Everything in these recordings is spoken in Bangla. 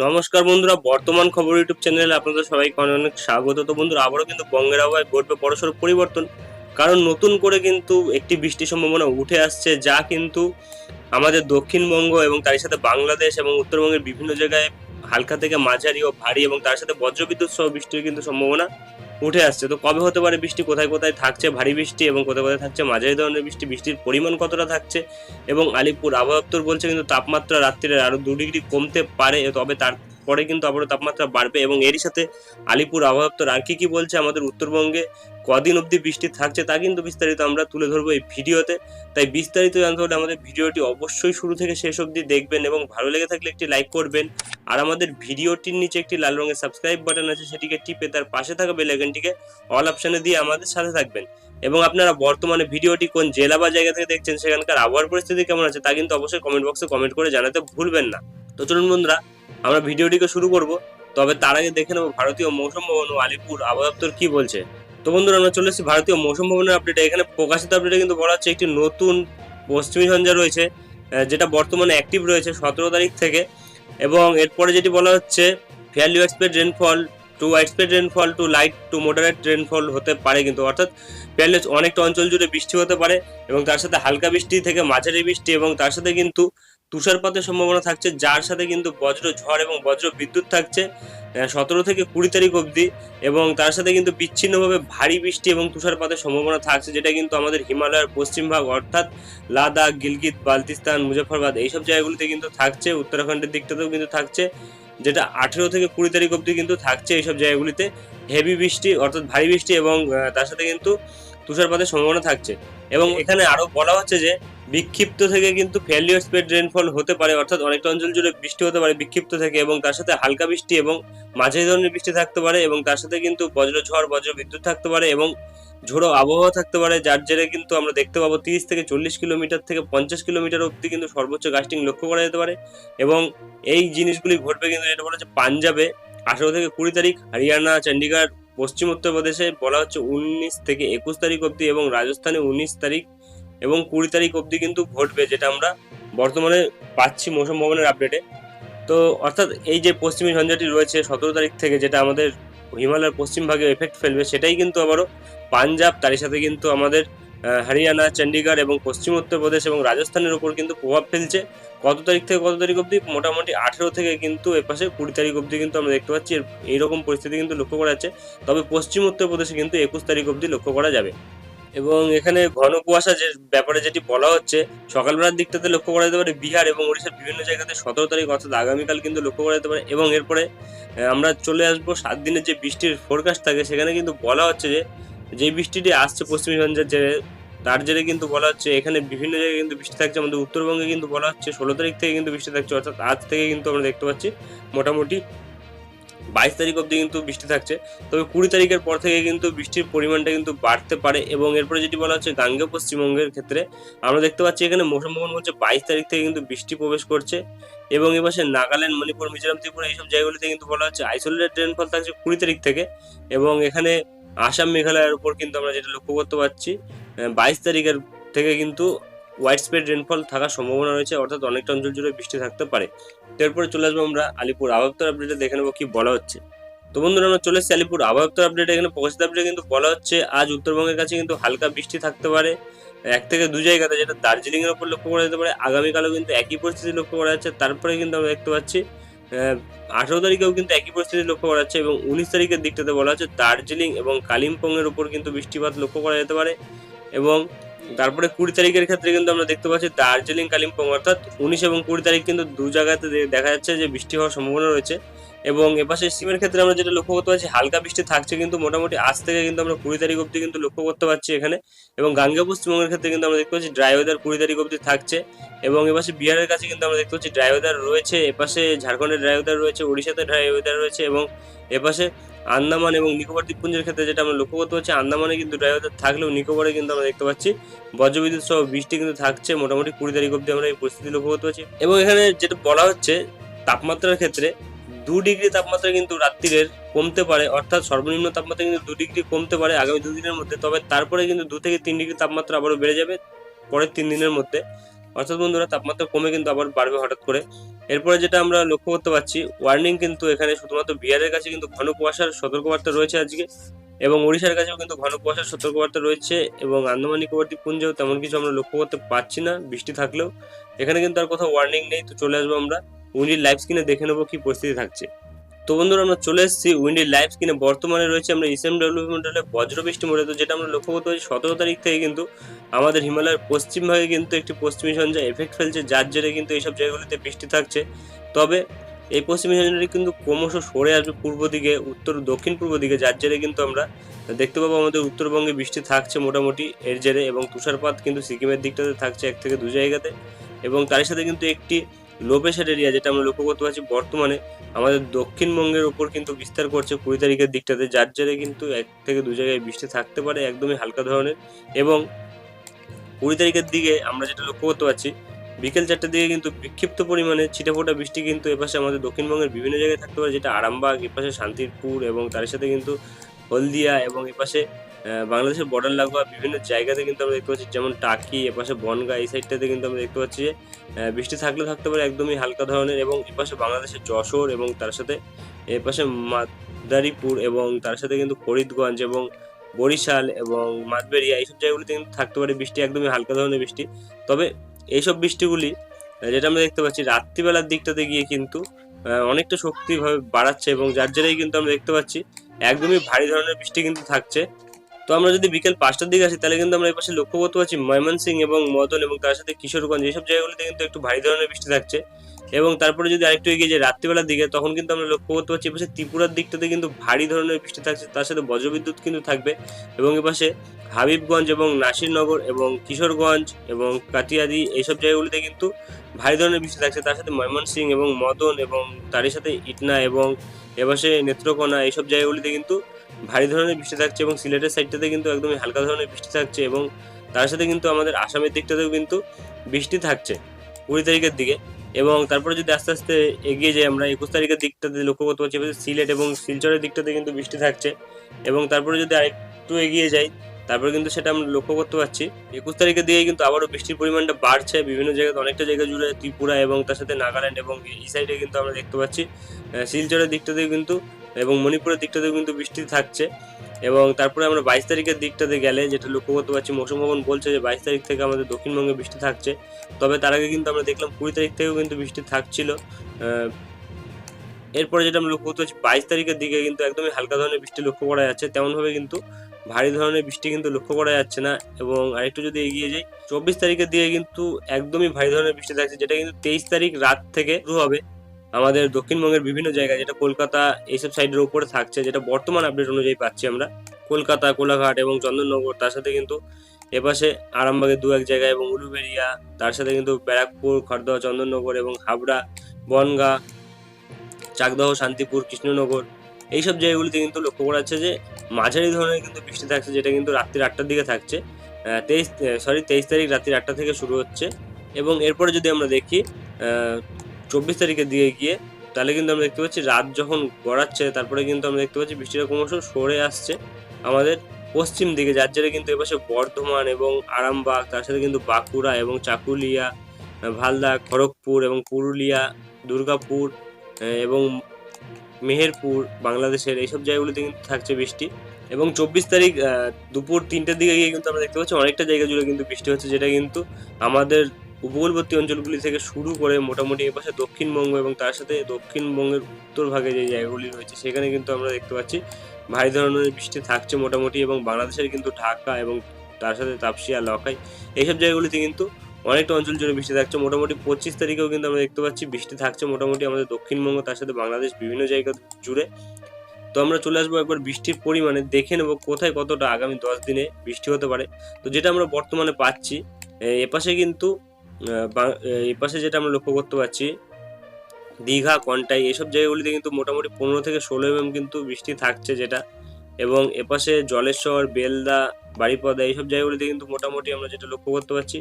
নমস্কার বন্ধুরা, বর্তমান খবর ইউটিউব চ্যানেলে আপনাদের সবাইকে অনেক অনেক স্বাগত। তো বন্ধুরা, আবারও কিন্তু বঙ্গের আবহাওয়ায় ঘটবে বড়সড় পরিবর্তন। কারণ নতুন করে কিন্তু একটি বৃষ্টির সম্ভাবনা উঠে আসছে, যা কিন্তু আমাদের দক্ষিণবঙ্গ এবং তার সাথে বাংলাদেশ এবং উত্তরবঙ্গের বিভিন্ন জায়গায় হালকা থেকে মাঝারি ও ভারী এবং তার সাথে বজ্রবিদ্যুৎ সহ বৃষ্টির কিন্তু সম্ভাবনা উঠে আসছে। তো কবে হতে পারে বৃষ্টি? কোথায় কোথায় থাকছে ভারী বৃষ্টি এবং কোথায় কোথায় থাকছে মাঝারি ধরনের বৃষ্টি? বৃষ্টির পরিমাণ কতটা থাকছে? এবং আলিপুর আবহাওয়া দপ্তর বলছে কিন্তু তাপমাত্রা রাত্রিরে আরও দু ডিগ্রি কমতে পারে, তবে তারপরে কিন্তু আবারও তাপমাত্রা বাড়বে এবং এরই সাথে আলিপুর আবহাওয়া আর কি কি বলছে আমাদের উত্তরবঙ্গে কদিন অবধি বৃষ্টি থাকছে তা কিন্তু বিস্তারিত আমরা তুলে ধরবো এই ভিডিওতে। তাই বিস্তারিত জানতে হলে আমাদের ভিডিওটি অবশ্যই শুরু থেকে শেষ অবধি দেখবেন এবং ভালো লেগে থাকলে একটি লাইক করবেন। আর আমাদের ভিডিওটির নিচে একটি লাল রঙের সাবস্ক্রাইব বাটন আছে, সেটিকে টিপে তার পাশে থাকা বেল আইকনটিকে অল অপশানে দিয়ে আমাদের সাথে থাকবেন। এবং আপনারা বর্তমানে ভিডিওটি কোন জেলা বা জায়গা থেকে দেখছেন, সেখানকার আবহাওয়ার পরিস্থিতি কেমন আছে তা কিন্তু অবশ্যই কমেন্ট বক্সে কমেন্ট করে জানাতে ভুলবেন না। তো চলুন বন্ধুরা আমরা ভিডিওটিকে শুরু করব, তবে তার আগে দেখে নেব ভারতীয় মৌসুম ভবন ও আলিপুর আবহাওয়া কি বলছে। তো বন্ধুরা, আমরা চলে এসেছি ভারতীয় মৌসুম ভবনের আপডেট এখানে প্রকাশিত আপডেটে কিন্তু বলা হচ্ছে একটি নতুন পশ্চিমী ঝঞ্ঝা রয়েছে যেটা বর্তমানে অ্যাক্টিভ রয়েছে সতেরো তারিখ থেকে। এবং এরপরে যেটি বলা হচ্ছে fairly expect rainfall to expect rainfall to light to moderate rainfall হতে পারে কিন্তু। অর্থাৎ ফেয়ারলি অনেকটা অঞ্চল জুড়ে বৃষ্টি হতে পারে এবং তার সাথে হালকা বৃষ্টি থেকে মাঝারি বৃষ্টি এবং তার সাথে কিন্তু তুষারপাতের সম্ভাবনা থাকছে, যার সাথে কিন্তু বজ্র ঝড় এবং বজ্র বিদ্যুৎ থাকছে সতেরো থেকে কুড়ি তারিখ অবধি এবং তার সাথে কিন্তু বিচ্ছিন্নভাবে ভারী বৃষ্টি এবং তুষারপাতের সম্ভাবনা থাকছে, যেটা কিন্তু আমাদের হিমালয়ের পশ্চিম ভাগ অর্থাৎ লাদাখ, গিলগিত বালতিস্তান মুজফরবাদ এইসব জায়গাগুলিতে কিন্তু থাকছে, উত্তরাখণ্ডের দিকটাতেও কিন্তু থাকছে। যেটা আঠেরো থেকে কুড়ি তারিখ অবধি কিন্তু থাকছে এইসব জায়গাগুলিতে। হেভি বৃষ্টি অর্থাৎ ভারী বৃষ্টি এবং তার সাথে কিন্তু তুষারপাতের সম্ভাবনা থাকছে। এবং এখানে আরও বলা হচ্ছে যে বিক্ষিপ্ত থেকে কিন্তু ফেয়ারলি স্পেড রেনফল হতে পারে অর্থাৎ অনেকটা অঞ্চল জুড়ে বৃষ্টি হতে পারে বিক্ষিপ্ত থেকে এবং তার সাথে হালকা বৃষ্টি এবং মাঝারি ধরনের বৃষ্টি থাকতে পারে এবং তার সাথে কিন্তু বজ্র ঝড় বজ্র বিদ্যুৎ থাকতে পারে এবং ঝোড়ো আবহাওয়া থাকতে পারে, যার জেরে কিন্তু আমরা দেখতে পাবো তিরিশ থেকে চল্লিশ কিলোমিটার থেকে পঞ্চাশ কিলোমিটার অবধি কিন্তু সর্বোচ্চ গাস্টিং লক্ষ্য করা যেতে পারে। এবং এই জিনিসগুলি ঘটবে কিন্তু যেটা বলা হচ্ছে পাঞ্জাবে। আঠেরো থেকে কুড়ি তারিখ, হরিয়ানা চণ্ডীগড় পশ্চিম উত্তরপ্রদেশে বলা হচ্ছে উনিশ থেকে একুশ তারিখ অবধি এবং রাজস্থানে উনিশ তারিখ এবং কুড়ি তারিখ অবধি কিন্তু ঘটবে, যেটা আমরা বর্তমানে পাচ্ছি মৌসুম ভবনের আপডেটে। তো অর্থাৎ এই যে পশ্চিমী ঝঞ্ঝাটি রয়েছে সতেরো তারিখ থেকে, যেটা আমাদের হিমালয়ের পশ্চিম ভাগে এফেক্ট ফেলবে, সেটাই কিন্তু আবারও পাঞ্জাব, তারই সাথে কিন্তু আমাদের হরিয়ানা চণ্ডীগড় এবং পশ্চিম উত্তরপ্রদেশ এবং রাজস্থানের উপর কিন্তু প্রভাব ফেলছে। কত তারিখ থেকে কত তারিখ অবধি? মোটামুটি আঠেরো থেকে কিন্তু এপাশে কুড়ি তারিখ অবধি কিন্তু আমরা দেখতে পাচ্ছি। এইরকম পরিস্থিতি কিন্তু লক্ষ্য করা যাচ্ছে। তবে পশ্চিম উত্তরপ্রদেশে কিন্তু একুশ তারিখ অবধি লক্ষ্য করা যাবে। এবং এখানে ঘন কুয়াশা যে, ব্যাপারে যেটি বলা হচ্ছে, সকালবেলার দিকটাতে লক্ষ্য করা যেতে পারে বিহার এবং উড়িষ্যার বিভিন্ন জায়গাতে সতেরো তারিখ অর্থাৎ আগামীকাল কিন্তু লক্ষ্য করা যেতে পারে। এবং এরপরে আমরা চলে আসব সাত দিনের যে বৃষ্টির ফোরকাস্ট থাকে, সেখানে কিন্তু বলা হচ্ছে যে যে বৃষ্টিটি আসছে পশ্চিমী ঝঞ্ঝার জেরে, তার জেরে কিন্তু বলা হচ্ছে এখানে বিভিন্ন জায়গায় কিন্তু বৃষ্টি থাকছে। আমাদের উত্তরবঙ্গে কিন্তু বলা হচ্ছে ষোলো তারিখ থেকে কিন্তু বৃষ্টি থাকছে, অর্থাৎ আজ থেকে কিন্তু আমরা দেখতে পাচ্ছি মোটামুটি বাইশ তারিখ অবধি কিন্তু বৃষ্টি থাকছে। তবে কুড়ি তারিখের পর থেকে কিন্তু বৃষ্টির পরিমাণটা কিন্তু বাড়তে পারে এবং এরপরে যেটি বলা হচ্ছে গাঙ্গেয় পশ্চিমবঙ্গের ক্ষেত্রে আমরা দেখতে পাচ্ছি এখানে মৌসুম ভবন বলছে বাইশ তারিখ থেকে কিন্তু বৃষ্টি প্রবেশ করছে এবং এবার নাগাল্যান্ড, মণিপুর, মিজোরাম, ত্রিপুরা এইসব জায়গাগুলিতে কিন্তু বলা হচ্ছে আইসোলেটেড রেনফল থাকছে কুড়ি তারিখ থেকে এবং এখানে আসাম মেঘালয়ের উপর কিন্তু আমরা যেটা লক্ষ্য করতে পারছি বাইশ তারিখের থেকে কিন্তু হোয়াইট স্প্রেড রেনফল থাকার সম্ভাবনা রয়েছে, অর্থাৎ অনেকটা অঞ্চল জুড়ে বৃষ্টি থাকতে পারে। এরপরে চলে আসব আমরা আলিপুর আবহাওয়া আপডেটে দেখে নেব কি বলা হচ্ছে। তো বন্ধুরা, আমরা চলে এসেছি আলিপুর আবহাওয়া আপডেট এখানে প্রকাশিত আপডেটে কিন্তু বলা হচ্ছে, আজ উত্তরবঙ্গের কাছে কিন্তু হালকা বৃষ্টি থাকতে পারে। এক থেকে দু জায়গাতে যেটা দার্জিলিংয়ের উপর লক্ষ্য করা যেতে পারে, আগামীকালও কিন্তু একই পরিস্থিতি লক্ষ্য করা যাচ্ছে। তারপরে কিন্তু আমরা দেখতে পাচ্ছি আঠেরো তারিখেও কিন্তু একই পরিস্থিতি লক্ষ্য করা যাচ্ছে এবং উনিশ তারিখের দিকটাতে বলা হচ্ছে দার্জিলিং এবং কালিম্পংয়ের উপর কিন্তু বৃষ্টিপাত লক্ষ্য করা যেতে পারে এবং তারপরে কুড়ি তারিখের ক্ষেত্রে কিন্তু আমরা দেখতে পাচ্ছি দার্জিলিং, কালিম্পং অর্থাৎ উনিশ এবং কুড়ি তারিখ কিন্তু দু জায়গাতে দেখা যাচ্ছে যে বৃষ্টি হওয়ার সম্ভাবনা রয়েছে। এবং এপাশে সিমের ক্ষেত্রে আমরা যেটা লক্ষ্য করতে পারছি, হালকা বৃষ্টি থাকছে কিন্তু মোটামুটি আজ থেকে কিন্তু আমরা কুড়ি তারিখ অবধি কিন্তু লক্ষ্য করতে পারছি এখানে। এবং গাঙ্গেয় পশ্চিমবঙ্গের ক্ষেত্রে কিন্তু আমরা দেখতে পাচ্ছি ড্রাই ওয়েদার কুড়ি তারিখ অবধি থাকছে। এবং এপাশে বিহারের কাছে কিন্তু আমরা দেখতে পাচ্ছি ড্রাই ওয়েদার রয়েছে এপাশে ঝাড়খণ্ডের ড্রাই ওয়েদার রয়েছে উড়িষ্যাতে ড্রাই ওয়েদার রয়েছে এবং এপাশে আন্দামান এবং নিকোবর দ্বীপপুঞ্জের ক্ষেত্রে যেটা আমরা লক্ষ্য করতে পারছি, আন্দামানে কিন্তু ড্রাই ওয়েদার থাকলেও নিকোবরে কিন্তু আমরা দেখতে পাচ্ছি বজ্রবিদ্যুৎ সহ বৃষ্টি কিন্তু থাকছে, মোটামুটি কুড়ি তারিখ অবধি আমরা এই পরিস্থিতি লক্ষ্য করতে পারছি। এবং এখানে যেটা বলা হচ্ছে, তাপমাত্রার ক্ষেত্রে দু ডিগ্রি তাপমাত্রা কিন্তু রাত্রিরের কমতে পারে, অর্থাৎ সর্বনিম্ন তাপমাত্রা কিন্তু দু ডিগ্রি কমতে পারে আগামী দুদিনের মধ্যে। তবে তারপরে কিন্তু দু থেকে তিন ডিগ্রি তাপমাত্রা আবারও বেড়ে যাবে পরের তিন দিনের মধ্যে। অর্থাৎ বন্ধুরা, তাপমাত্রা কমে কিন্তু আবার বাড়বে হঠাৎ করে। এরপরে যেটা আমরা লক্ষ্য করতে পারছি ওয়ার্নিং কিন্তু এখানে শুধুমাত্র বিহারের কাছে কিন্তু ঘন কুয়াশার সতর্কবার্তা রয়েছে আজকে এবং ওড়িশার কাছেও কিন্তু ঘন কুয়াশার সতর্কবার্তা রয়েছে এবং আন্দামান নিকোবর দ্বীপপুঞ্জেও তেমন কিছু আমরা লক্ষ্য করতে পারছি না, বৃষ্টি থাকলেও। এখানে কিন্তু আর কোথাও ওয়ার্নিং নেই, তো চলে আসব আমরা। উইন্ডির লাইভ স্ক্রিনে দেখে নেব কি পরিস্থিতি থাকছে। তো বন্ধুরা, আমরা চলে এসেছি উইন্ডির লাইভ স্ক্রিনে। বর্তমানে রয়েছে আমরা ইসএম ডেভেলপমেন্টালে বজ্র বৃষ্টি মোড়ে তো যেটা আমরা লক্ষ্য করতে পারছি, সতেরো তারিখ থেকে কিন্তু আমাদের হিমালয়ের পশ্চিমভাগে কিন্তু একটি পশ্চিমী ঝঞ্ঝা এফেক্ট ফেলছে, যার জেরে কিন্তু এইসব জায়গাগুলিতে বৃষ্টি থাকছে। তবে এই পশ্চিমী ঝঞ্ঝাটি কিন্তু ক্রমশ সরে আসবে পূর্ব দিকে, উত্তর দক্ষিণ পূর্ব দিকে, যার জেরে কিন্তু আমরা দেখতে পাবো আমাদের উত্তরবঙ্গে বৃষ্টি থাকছে মোটামুটি এর জেরে এবং তুষারপাত কিন্তু সিকিমের দিকটাতে থাকছে এক থেকে দু জায়গাতে। এবং তার সাথে কিন্তু একটি লো প্রেশার এরিয়া যেটা আমরা লক্ষ্য করতে পারছি বর্তমানে আমাদের দক্ষিণবঙ্গের ওপর কিন্তু বিস্তার করছে কুড়ি তারিখের দিকটাতে, যার জেরে কিন্তু এক থেকে দু জায়গায় বৃষ্টি থাকতে পারে একদমই হালকা ধরনের। এবং কুড়ি তারিখের দিকে আমরা যেটা লক্ষ্য করতে পারছি, বিকেল চারটার দিকে কিন্তু বিক্ষিপ্ত পরিমাণে ছিটেফোঁটা বৃষ্টি কিন্তু এপাশে আমাদের দক্ষিণবঙ্গের বিভিন্ন জায়গায় থাকতে পারে, যেটা আরামবাগ, এপাশে শান্তিপুর এবং তার সাথে কিন্তু হলদিয়া এবং এপাশে বাংলাদেশের বর্ডার লাগোয়া বিভিন্ন জায়গাতে কিন্তু আমরা দেখতে পাচ্ছি, যেমন টাকি, এপাশে বনগা, এই সাইডটাতে কিন্তু আমরা দেখতে পাচ্ছি যে বৃষ্টি থাকলে থাকতে পারে একদমই হালকা ধরনের এবং এপাশে বাংলাদেশের যশোর এবং তার সাথে এপাশে মাদারীপুর এবং তার সাথে কিন্তু ফরিদগঞ্জ এবং বরিশাল এবং মাতবেরিয়া এইসব জায়গাগুলিতে কিন্তু থাকতে পারে বৃষ্টি, একদমই হালকা ধরনের বৃষ্টি। তবে এইসব বৃষ্টিগুলি যেটা আমরা দেখতে পাচ্ছি, রাত্রিবেলার দিকটাতে গিয়ে কিন্তু অনেকটা শক্তিভাবে বাড়াচ্ছে এবং যার জেরেই কিন্তু আমরা দেখতে পাচ্ছি, একদমই ভারী ধরনের বৃষ্টি কিন্তু থাকছে। তো আমরা যদি বিকেল পাঁচটার দিকে আসি, তাহলে কিন্তু আমরা এই পাশে লক্ষ্য করতে পারছি ময়মনসিং এবং মদন এবং তার সাথে কিশোরগঞ্জ। এইসব জায়গাগুলিতে কিন্তু একটু ভারী ধরনের বৃষ্টি থাকছে। এবং তারপরে যদি আরেকটু এগিয়ে যাই, রাত্রিবেলার দিকে, তখন কিন্তু আমরা লক্ষ্য করতে পারছি এপাশে ত্রিপুরার দিকটাতে কিন্তু ভারী ধরনের বৃষ্টি থাকছে, তার সাথে বজ্রবিদ্যুৎ কিন্তু থাকবে। এবং এপাশে হাবিবগঞ্জ এবং নাসিরনগর এবং কিশোরগঞ্জ এবং কাটিয়াদি এইসব জায়গাগুলিতে কিন্তু ভারী ধরনের বৃষ্টি থাকছে, তার সাথে ময়মনসিং এবং মদন এবং তারই সাথে ইটনা এবং এপাশে নেত্রকোনা এইসব জায়গাগুলিতে কিন্তু ভারী ধরনের বৃষ্টি থাকছে এবং সিলেটের সাইডটাতে কিন্তু একদমই হালকা ধরনের বৃষ্টি থাকছে এবং তার সাথে কিন্তু আমাদের আসামের দিকটাতেও কিন্তু বৃষ্টি থাকছে। কুড়ি তারিখের দিকে এবং তারপরে যদি আস্তে আস্তে এগিয়ে যাই, আমরা একুশ তারিখের দিকটাতে লক্ষ্য করতে পারছি সিলেট এবং শিলচরের দিকটাতে কিন্তু বৃষ্টি থাকছে। এবং তারপরে যদি আরেকটু এগিয়ে যাই, তারপরে কিন্তু সেটা আমরা লক্ষ্য করতে পারছি। একুশ তারিখের দিকে কিন্তু আবারও বৃষ্টির পরিমাণটা বাড়ছে, বিভিন্ন জায়গাতে অনেকটা জায়গা জুড়ে ত্রিপুরা এবং তার সাথে নাগাল্যান্ড এবং এই সাইডে কিন্তু আমরা দেখতে পাচ্ছি। শিলচরের দিকটাতেও কিন্তু এবং মণিপুরের দিকটাতেও কিন্তু বৃষ্টি থাকছে। এবং তারপরে আমরা বাইশ তারিখের দিকটাতে গেলে যেটা লক্ষ্য করতে পারছি মৌসুম ভবন বলছে যে বাইশ তারিখ থেকে আমাদের দক্ষিণবঙ্গে বৃষ্টি থাকছে। তবে তার আগে কিন্তু আমরা দেখলাম কুড়ি তারিখ থেকেও কিন্তু বৃষ্টি থাকছিল। এরপরে যেটা আমরা লক্ষ্য করতে পারছি বাইশ তারিখের দিকে কিন্তু একদমই হালকা ধরনের বৃষ্টি লক্ষ্য করা যাচ্ছে। তেমনভাবে কিন্তু ভারী ধরনের বৃষ্টি কিন্তু লক্ষ্য করা যাচ্ছে না। এবং আরেকটু যদি এগিয়ে যাই, চব্বিশ তারিখের দিকে কিন্তু একদমই ভারী ধরনের বৃষ্টি থাকছে, যেটা কিন্তু তেইশ তারিখ রাত থেকে শুরু হবে। আমাদের দক্ষিণবঙ্গের বিভিন্ন জায়গায়, যেটা কলকাতা এইসব সাইডের উপরে থাকছে, যেটা বর্তমান আপডেট অনুযায়ী পাচ্ছি আমরা। কলকাতা, কোলাঘাট এবং চন্দননগর, তার সাথে কিন্তু এপাশে আরামবাগের দু এক জায়গায় এবং উলুবেরিয়া, তার সাথে কিন্তু ব্যারাকপুর, খড়দহ, চন্দননগর এবং হাবড়া, বনগা, চাকদহ, শান্তিপুর, কৃষ্ণনগর, এইসব জায়গাগুলিতে কিন্তু লক্ষ্য করা যাচ্ছে যে মাঝারি ধরনের কিন্তু বৃষ্টি থাকছে, যেটা কিন্তু রাত্রি আটটার দিকে থাকছে। তেইশ সরি তেইশ তারিখ রাত্রি আটটা থেকে শুরু হচ্ছে। এবং এরপরে যদি আমরা দেখি চব্বিশ তারিখের দিকে গিয়ে, তাহলে কিন্তু আমরা দেখতে পাচ্ছি রাত যখন গড়াচ্ছে, তারপরে কিন্তু আমরা দেখতে পাচ্ছি বৃষ্টিটা ক্রমশ সরে আসছে। আমাদের পশ্চিম দিকে, যার জেরে কিন্তু এপাশে বর্ধমান এবং আরামবাগ, তার সাথে কিন্তু বাঁকুড়া এবং চাকুলিয়া ভালদা, খড়গপুর এবং পুরুলিয়া, দুর্গাপুর এবং মেহেরপুর, বাংলাদেশের এইসব জায়গাগুলিতে কিন্তু থাকছে বৃষ্টি। এবং চব্বিশ তারিখ দুপুর তিনটের দিকে গিয়ে কিন্তু আমরা দেখতে পাচ্ছি অনেকটা জায়গা জুড়ে কিন্তু বৃষ্টি হচ্ছে, যেটা কিন্তু আমাদের উপকূলবর্তী অঞ্চলগুলি থেকে শুরু করে মোটামুটি এপাশে দক্ষিণবঙ্গ এবং তার সাথে দক্ষিণবঙ্গের উত্তর ভাগে যে জায়গাগুলি রয়েছে, সেখানে কিন্তু আমরা দেখতে পাচ্ছি ভারী ধরনের বৃষ্টি থাকছে মোটামুটি এবং বাংলাদেশের কিন্তু ঢাকা এবং তার সাথে তাপসিয়া, লখাই এইসব জায়গাগুলিতে কিন্তু অনেকটা অঞ্চল জুড়ে বৃষ্টি থাকছে। মোটামুটি পঁচিশ তারিখেও কিন্তু আমরা দেখতে পাচ্ছি বৃষ্টি থাকছে মোটামুটি আমাদের দক্ষিণবঙ্গ, তার সাথে বাংলাদেশ বিভিন্ন জায়গা জুড়ে। তো আমরা চলে আসব একবার বৃষ্টির পরিমাণে, দেখে নেব কোথায় কতটা আগামী দশ দিনে বৃষ্টি হতে পারে। তো যেটা আমরা বর্তমানে পাচ্ছি এপাশে কিন্তু আহ, বা- এ, এপাশে যেটা আমরা লক্ষ্য করতে পারছি দীঘা কন্টাই এসব জায়গাগুলিতে কিন্তু মোটামুটি পনেরো থেকে ষোলো এমএম কিন্তু বৃষ্টি থাকছে যেটা। এবং এপাশে জলেশ্বর বেলদা বাড়িপদা এইসব জায়গাগুলিতে কিন্তু মোটামুটি আমরা যেটা লক্ষ্য করতে পারছি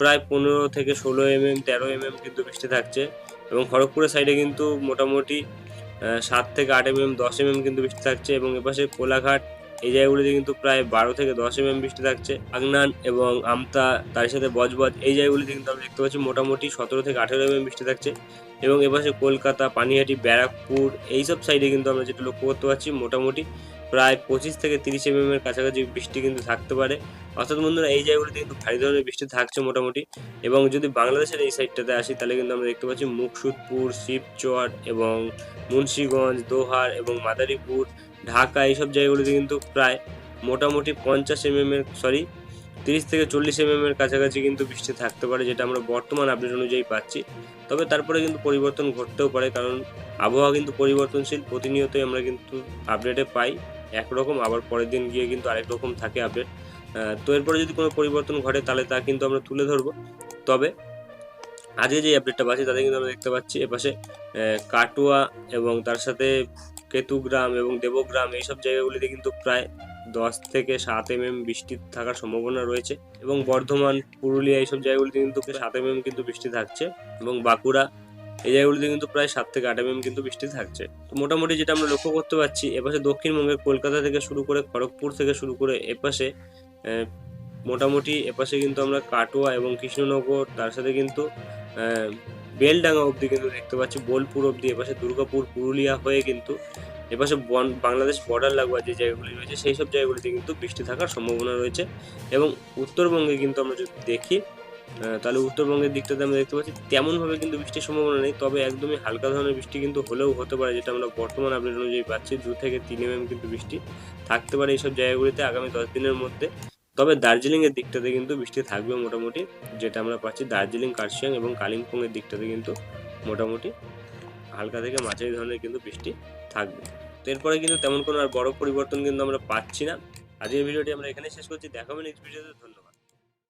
প্রায় পনেরো থেকে ষোলো এমএম তেরো এমএম কিন্তু বৃষ্টি থাকছে। এবং খড়গপুরের সাইডে কিন্তু মোটামুটি সাত থেকে আট এমএম দশ এমএম কিন্তু বৃষ্টি থাকছে। এবং এপাশে কোলাঘাট এই জায়গাগুলিতে কিন্তু প্রায় বারো থেকে দশ এমএম বৃষ্টি থাকছে। আগনান এবং আমতা, তার সাথে বজবজ, এই জায়গাগুলিতে কিন্তু আমরা দেখতে পাচ্ছি মোটামুটি সতেরো থেকে আঠেরো এমএম বৃষ্টি থাকছে। এবং এপাশে কলকাতা, পানিহাটি, ব্যারাকপুর, এইসব সাইডে কিন্তু আমরা যেটা লক্ষ্য করতে পারছি, মোটামুটি প্রায় পঁচিশ থেকে তিরিশ এমএম এর কাছাকাছি বৃষ্টি কিন্তু থাকতে পারে। অর্থাৎ বন্ধুরা, এই জায়গাগুলিতে কিন্তু ভারী ধরনের বৃষ্টি থাকছে মোটামুটি। এবং যদি বাংলাদেশের এই সাইডটাতে আসি, তাহলে কিন্তু আমরা দেখতে পাচ্ছি মুকসুদপুর, শিবচর এবং মুন্সীগঞ্জ, দোহার এবং মাদারীপুর ঢাকা, এইসব জায়গাগুলিতে কিন্তু প্রায় মোটামুটি পঞ্চাশ এমএম এর সরি তিরিশ থেকে চল্লিশ এমএম এর কাছাকাছি কিন্তু বৃষ্টি থাকতে পারে, যেটা আমরা বর্তমান আপডেট অনুযায়ী পাচ্ছি। তবে তারপরে কিন্তু পরিবর্তন ঘটতেও পারে, কারণ আবহাওয়া কিন্তু পরিবর্তনশীল, প্রতিনিয়তই আমরা কিন্তু আপডেটে পাই। একরকম, আবার পরের দিন গিয়ে কিন্তু আরেক রকম থাকে আপডেট তো এরপরে যদি কোনো পরিবর্তন ঘটে, তাহলে তা কিন্তু আমরা তুলে ধরবো। তবে আজকে যে আপডেটটা পাচ্ছি তাতে কিন্তু আমরা দেখতে পাচ্ছি এপাশে কাটুয়া এবং তার সাথে কেতুগ্রাম এবং দেবগ্রাম এইসব জায়গাগুলিতে কিন্তু প্রায় দশ থেকে সাত এম এম বৃষ্টি থাকার সম্ভাবনা রয়েছে এবং বর্ধমান, পুরুলিয়া এইসব জায়গাগুলিতে কিন্তু সাত এম এম কিন্তু বৃষ্টি থাকছে এবং বাঁকুড়া এই জায়গাগুলিতে কিন্তু প্রায় সাত থেকে আট এম এম কিন্তু বৃষ্টি থাকছে। তো মোটামুটি যেটা আমরা লক্ষ্য করতে পারছি এপাশে দক্ষিণবঙ্গের কলকাতা থেকে শুরু করে খড়গপুর থেকে শুরু করে এপাশে মোটামুটি এপাশে কিন্তু আমরা কাটোয়া এবং কৃষ্ণনগর, তার সাথে কিন্তু বেলডাঙ্গা অবধি কিন্তু দেখতে পাচ্ছি, বোলপুর অবধি, এপাশে দুর্গাপুর, পুরুলিয়া হয়ে কিন্তু এপাশে বাংলাদেশ বর্ডার লাগোয়া যে জায়গাগুলি রয়েছে, সেই সব জায়গাগুলিতে কিন্তু বৃষ্টি থাকার সম্ভাবনা রয়েছে এবং উত্তরবঙ্গে কিন্তু আমরা যদি দেখি তাহলে উত্তরবঙ্গের দিকটাতে আমরা দেখতে পাচ্ছি তেমনভাবে কিন্তু বৃষ্টির সম্ভাবনা নেই, তবে একদমই হালকা ধরনের বৃষ্টি কিন্তু হলেও হতে পারে, যেটা আমরা বর্তমান আপডেট অনুযায়ী পাচ্ছি, দু থেকে তিন এম কিন্তু বৃষ্টি থাকতে পারে এইসব জায়গাগুলিতে আগামী দশ দিনের মধ্যে। তবে দার্জিলিং এর দিকটাতে কিন্তু বৃষ্টি থাকবে মোটামুটি, যেটা আমরা পাচ্ছি দার্জিলিং, কার্শিয়াং এবং কালিম্পং এর দিকটাতে কিন্তু মোটামুটি হালকা থেকে মাঝারি ধরনের কিন্তু বৃষ্টি থাকবে। তো এরপরে কিন্তু তেমন কোনো আর বড় পরিবর্তন কিন্তু আমরা পাচ্ছি না। আজকের ভিডিওটি আমরা এখানে শেষ করছি। দেখাবেন নেক্সট ভিডিওতে ধন্যবাদ।